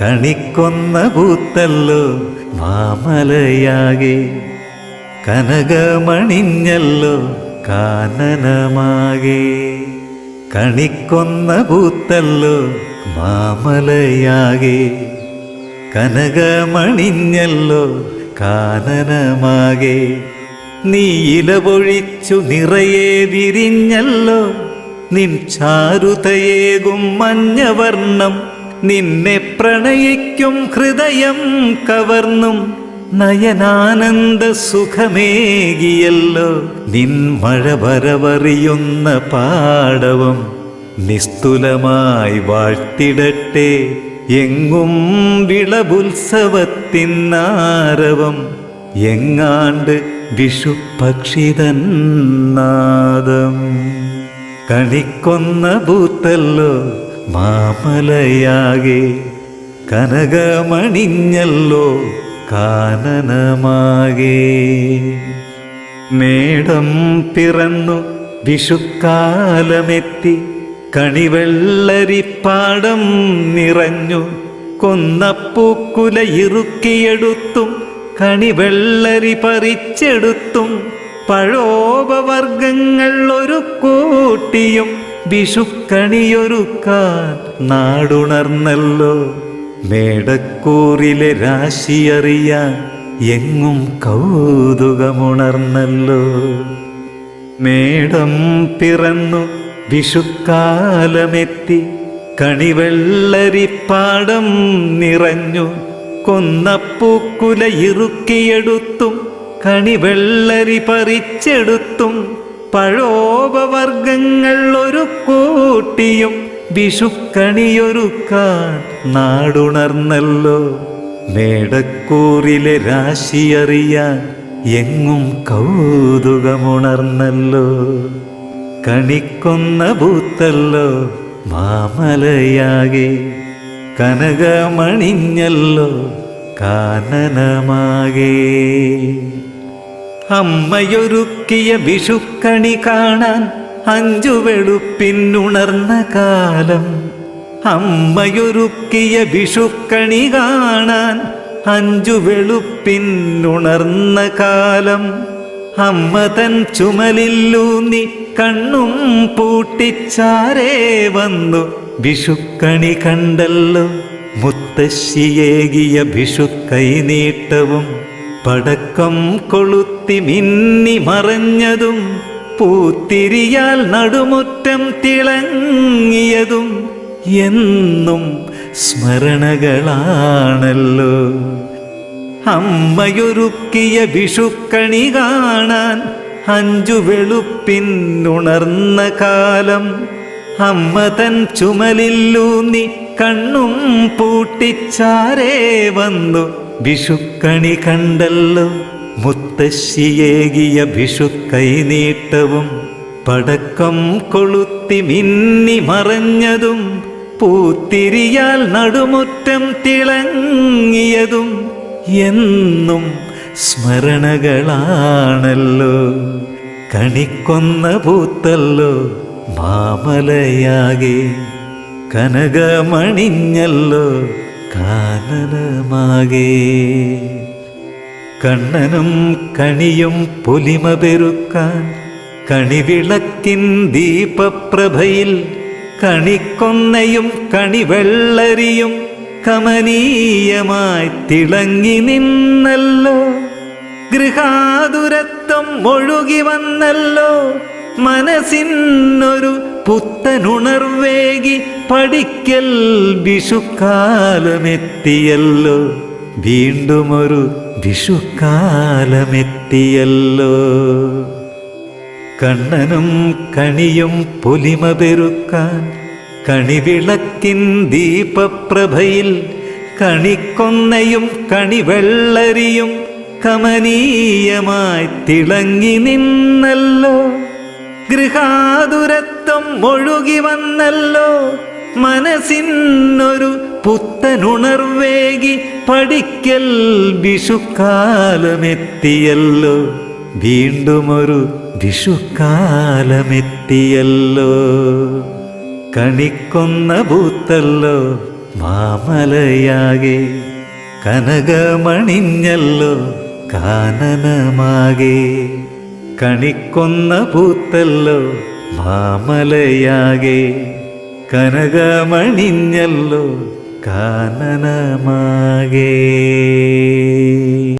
കണിക്കൊന്ന പൂത്തല്ലോ മാമലയാകെ. കനകമണിഞ്ഞല്ലോ കാനനമാകെ. കണിക്കൊന്ന പൂത്തല്ലോ മാമലയാകെ. കനകമണിഞ്ഞല്ലോ കാനനമാകെ. നീ ഇല പൊഴിച്ചു നിറയെ വിരിഞ്ഞല്ലോ. നിൻ ചാരുതയേകും മഞ്ഞവർണം നിന്നെ പ്രണയിക്കും ഹൃദയം കവർന്നും നയനാനന്ദ സുഖമേകിയല്ലോ. നിൻ മഴ വരവറിയുന്ന പാടവം നിസ്തുലമായി വാഴ്ത്തിടട്ടെ. എങ്ങും വിളവുത്സവത്തിന്നാരവം എങ്ങാണ്ട് വിഷുപക്ഷിതൻ നാദം. കണിക്കൊന്ന പൂത്തല്ലോ മാമലയാകെ കനകമണിഞ്ഞല്ലോ കാനനമാകെ. മേടം പിറന്നു വിഷുക്കാലമെത്തി കണിവെള്ളരിപ്പാടം നിറഞ്ഞു കൊന്നപ്പൂക്കുല ഇറുക്കിയെടുത്തും കണിവെള്ളരി പറിച്ചെടുത്തും പഴോപവർഗങ്ങൾ ഒരു കൂട്ടിയും വിഷുക്കണിയൊരുക്കാൻ നാടുണർന്നല്ലോ. മേടക്കൂറിലെ രാശിയറിയാൻ എങ്ങും കൗതുകമുണർന്നല്ലോ. മേടം പിറന്നു വിഷുക്കാലമെത്തി കണിവെള്ളരിപ്പാടം നിറഞ്ഞു കൊന്നപ്പൂക്കുല ഇറുക്കിയെടുത്തും കണിവെള്ളരി പറിച്ചെടുത്തും പഴോപവർഗങ്ങൾ ഒരു കൂട്ടിയും വിഷുക്കണിയൊരുക്കാൻ നാടുണർന്നല്ലോ. മേടക്കൂറിലെ രാശിയറിയാൻ എങ്ങും കൗതുകമുണർന്നല്ലോ. കണിക്കൊന്ന പൂത്തല്ലോ മാമലയാകെ. കനകമണിഞ്ഞല്ലോ കാനനമാകെ. അമ്മയൊരുക്കിയ വിഷുക്കണി കാണാൻ അഞ്ചു വെളുപ്പിന്നുണർന്ന കാലം. അമ്മയൊരുക്കിയ വിഷുക്കണി കാണാൻ അഞ്ചു വെളുപ്പിന്നുണർന്ന കാലം. അമ്മ തൻ ചുമലില്ലൂന്നി കണ്ണും പൂട്ടിച്ചാരേ വന്നു. വിഷുക്കണി കണ്ടല്ലോ. മുത്തശ്ശിയേകിയ വിഷുക്കൈനീട്ടവും പടക്കം കൊളുത്തി മിന്നി മറഞ്ഞതും പൂത്തിരിയാൽ നടുമുറ്റം തിളങ്ങിയതും എന്നും സ്മരണകളാണല്ലോ. അമ്മയൊരുക്കിയ വിഷുക്കണി കാണാൻ അഞ്ചു വെളുപ്പിന്നുണർന്ന കാലം. അമ്മ തൻ ചുമലില്ലൂന്നി കണ്ണും പൂട്ടിച്ചാരേ വന്നു. വിഷുക്കണി കണ്ടല്ലോ. മുത്തശ്ശിയേകിയ വിഷുക്കൈനീട്ടവും പടക്കം കൊളുത്തി മിന്നി മറഞ്ഞതും പൂത്തിരിയാൽ നടുമുറ്റം തിളങ്ങിയതും എന്നും സ്മരണകളാണല്ലോ. കണിക്കൊന്ന പൂത്തല്ലോ മാമലയാകെ കനകമണിഞ്ഞല്ലോ. കാനനമാകെ. കണ്ണനും കണിയും പൊലിമ പെരുക്കാൻ കണിവിളക്കിൻ ദീപപ്രഭയിൽ കണിക്കൊന്നയും കണിവെള്ളരിയും കമനീയമായി തിളങ്ങി നിന്നല്ലോ. ഗൃഹാതുരത്വം ഒഴുകി വന്നല്ലോ. മനസ്സിനൊരു പുത്തനുണർവേകി പഠിക്കൽ വിഷുക്കാലമെത്തിയല്ലോ. വീണ്ടുമൊരു വിഷുക്കാലമെത്തിയല്ലോ. കണ്ണനും കണിയും പൊലിമ പെരുക്കാൻ കണിവിളക്കിൻ ദീപപ്രഭയിൽ കണിക്കൊന്നയും കണിവെള്ളരിയും കമനീയമായി തിളങ്ങി നിന്നല്ലോ. ഗൃഹാതുരത്വം ഒഴുകി വന്നല്ലോ. മനസ്സിനൊരു പുത്തനുണർവേകി പഠിക്കൽ വിഷുക്കാലമെത്തിയല്ലോ. വീണ്ടുമൊരു വിഷുക്കാലമെത്തിയല്ലോ. കണിക്കൊന്ന പൂത്തല്ലോ മാമലയാകെ. കനകമണിഞ്ഞല്ലോ കാനനമാകെ. കണിക്കൊന്ന പൂത്തല്ലോ മാമലയാകെ കനകമണിഞ്ഞല്ലോ കാനനമാകേ.